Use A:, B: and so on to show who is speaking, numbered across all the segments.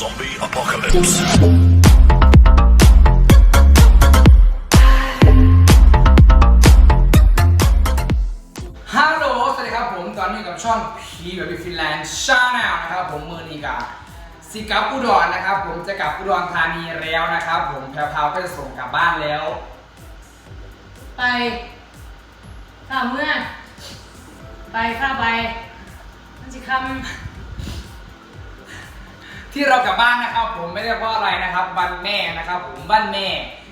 A: Zombie apocalypse.
B: ฮัลโหล สวัสดีครับผม ตอนนี้อยู่กับช่องพีแบบฟินแลนด์ชาแนลนะครับผมมือนีกาสิกลับอุดรนะครับ ผมจะกลับอุดรธานีแล้วนะครับ ผมแพรวๆก็จะส่งกลับบ้านแล้ว
C: ไปข้าเมื่อ ไปข้าไปมันจะค
B: ที่เรากลับบ้านนะครับผมไม่ได้เพราะอะไรนะครับวันแม่นะครับผมบ้านแม่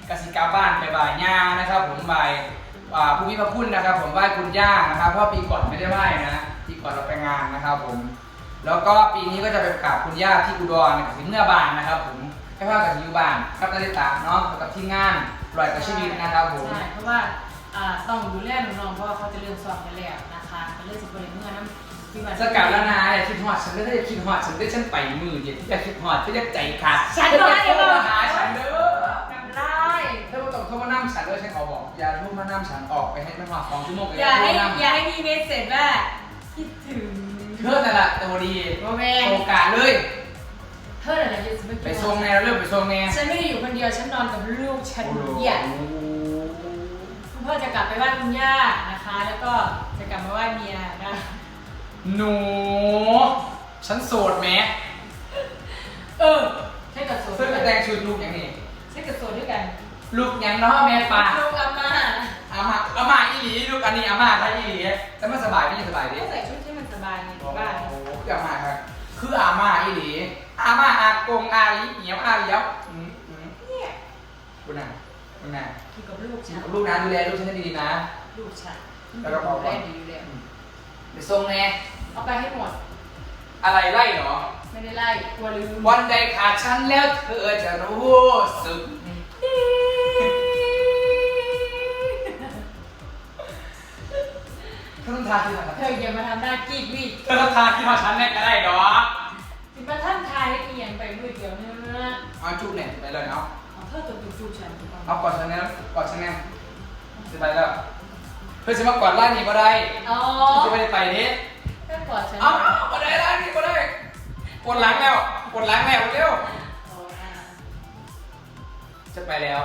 B: กสิกาบ้านไปบ่ายย่านะครับ ผมบ่ายผู้พิพระคุณนะครับ ผมไหว้คุณย่านะครับเพราะปีก่อนไม่ได้ไหว้นะปีก่อนเราไปงานนะครับผมแล้วก็ปีนี้ก็จะไปกราบคุณย่าที่อุดรกับที่เมื่อบานนะครับ ผมแค่ว่ากับที่ยูบานกับนาฬิตาเนาะกับที่งานปล่อยกับชีวิตนะครับผม
C: ใช่เพราะว่าต้องดูแลน้องๆเพราะว่าเขาจะเริ่มสอบกันแล้วนะคะก็เลยสิบริเมื่อนั้น ปีใหม่
B: จะกลับแล้วนะอย่าคิดฮอดฉันไม่ได้คิดฮอดฉันได้ฉันไปมืออย่าที่จะคิดฮอดที่จะใจขาด
C: ฉัน
B: จะ
C: ก็
B: โท
C: ได้
B: ร
C: เลย
B: มาหาฉันเด้อ
C: กลับได้
B: ถ้าไม่ต้องโทรมานั่งฉันเลยฉันขอบอก อย่าโทรมานั่งฉันออกไปให้มันหอดสองชั่วโมงเลย
C: อย่าให้
B: โทรนั่ง
C: อย่าให้มีเมสเซจว่าคิดถึง
B: เธอนั่นแหละตัวดี
C: โมแมน
B: โอกาสเลย
C: เธออะไรจะไป
B: ไปทรงแนวเริ่มไปทรงแนว
C: ฉันไม่ได้อยู่คนเดียวฉันนอนกับลูกฉันเหยียดคุณพ่อจะกลับไปบ้านคุณย่านะคะ แล้วก็จะกลับมาไหว้เมียนะ
B: หนู ฉันโสดแม้
C: เออใช่กับโซ
B: เพื่อไปแต่งชุดลูกอย่างนี้
C: ใช่กับโซด้วยกัน
B: ลูกอย่างน้อแม่ป่า
C: ลูกอาม่า
B: อามาอามาอีหลีลูกอันนี้อามาได้อีหลีแต่ไม่สบายไม่สบายดิ
C: ก็ใส่ชุดที่มันสบายใน
B: โอ้
C: บ้าน
B: โหคืออามาครับคืออามาอีหลีอามาอากงอาลีเหี่ยวอาเลี้ยวอืมอืม
C: เนี่ย
B: คุณน่ะคุณน่ะ
C: อยู่กับลูกฉัน
B: ลูกนะดูแลลูกฉันให้ดีๆนะ
C: ลูกฉัน
B: แล้วก็บอก
C: ดู
B: ว่า
C: แลดีอยู่แล้ว
B: ไปทรงแน่
C: เอาไปให้หมด
B: อะไรไล่เหรอ
C: ไม่ได้ไล่กลัวลืม
B: วันใดขาดฉันแล้วเธอจะรู้สึกเธอต้องทาที่ไหน
C: เธออย่ามาทำหน้ากีกวิ
B: เธอต้องทาที่หอฉันแน่ก็ได้ดอก
C: สิมาท่านทายให้เอียงไปมือเดียวเนื้อ
B: เอาจุ๊บเนี่ยไปเลยเนาะ
C: เอาเธอตัวจุ๊บๆฉันถูกต้อง
B: เอากอดฉันแน่กอดฉันแน่จะไปแล้ว เพื่อนจะมากอดไล่นี่ก็ได้
C: อ๋อ
B: จะไม่ได้ไปเด้
C: แค่กอดฉัน
B: เอาเอาก็ได้ไล่นี่ก็ได้ปวดหลังแล้วปวดหลังแล้วเร็ว
C: อ๋ออะ
B: จะไปแล้ว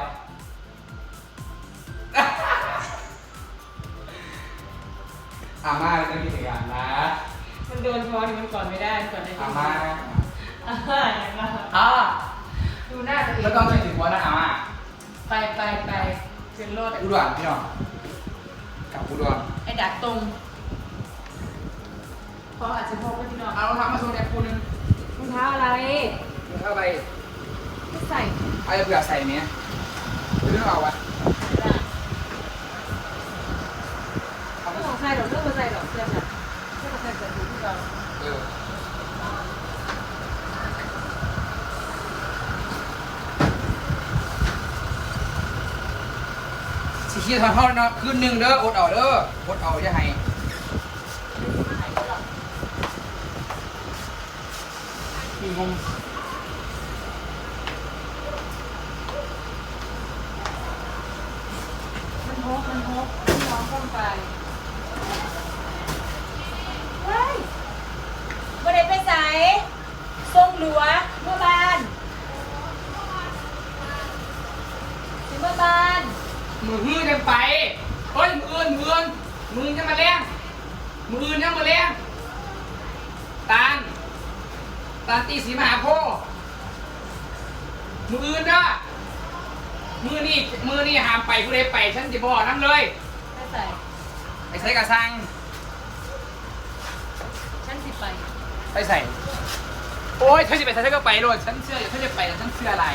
B: อาม่าเรื่องกิจการนะ
C: มันโดนท้อนี่มันก่อนไม่ได้มันก่อนได้
B: อาม่า
C: อ่าอย่างนั้น
B: อ่า
C: ดูหน้าตัวเอง
B: แล้วต้องคิดถึงว่านะอาม่า
C: ไปไปไปขึ้นรถ
B: อุดรพี่น้อง กลับอุดร
C: ไอ้ดักตรงเพราะอาจจะพกไว้ที่นอน
B: เอารองเท้ามาโชว์แนบคูนึง
C: รองเท้าอะไร
B: รองเท้าอะไร
C: ไม่ใส่
B: เอาจะเผื่อใส่เนี้ยเรื่องเอาวะ
C: ไม่ต้องใส่หรอกเรื่องมาใส่หรอกเสื้อฉันเสื้อมาใส่เสื้อถูกที่เรา
B: เออ ชี้ทอนเท่าเนาะคืนหนึ่งเด้ออดเอาเด้ออดเอาอย่าให้มีงง
C: มันโฮกมันโฮกที่น้องต้องไปเฮ้ยบ่ได้ไปใส่ทรงหลวเมื่อบ้านสิเมื่อบ้าน
B: มือฮื้อกันไปเฮ้ยมืออื่นมืออื่นมืออื่นยังมาเลี้ยงมืออื่นยังมาเลี้ยงตาลตาลตีสีมหาโพธิ์มืออื่นเด้อมือนี่มือนี่หามไปผู้ใดไปฉันจะบอกน้ำเลย
C: ไม่ใส่
B: ไปใส่กระสัง
C: ฉันสิไป
B: ไปใส่ โอ้ยเธอจะไปใส่เธอก็ไปเลยฉันเชื่ออยู่เธอจะไปแต่ฉันเชื่ออะไร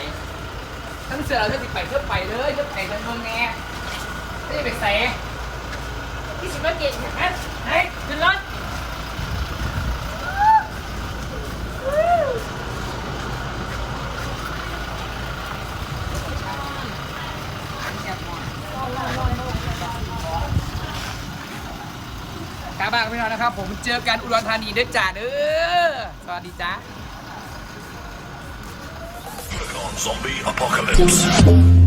B: ฉันเชื่อเราเธอจะไปเธอไปเลยเธอไปฉันเมืองแน่ เธอจะไปใส่
C: ที่สิมาเก่งเห็นไหมเฮ้ยขึ้นรถ
B: กลับบ้านพี่น้องนะครับ ผมเจอกันอุดรธานีเด้อจ้าเด้อสวัสดีจ้า
A: Zombie apocalypse.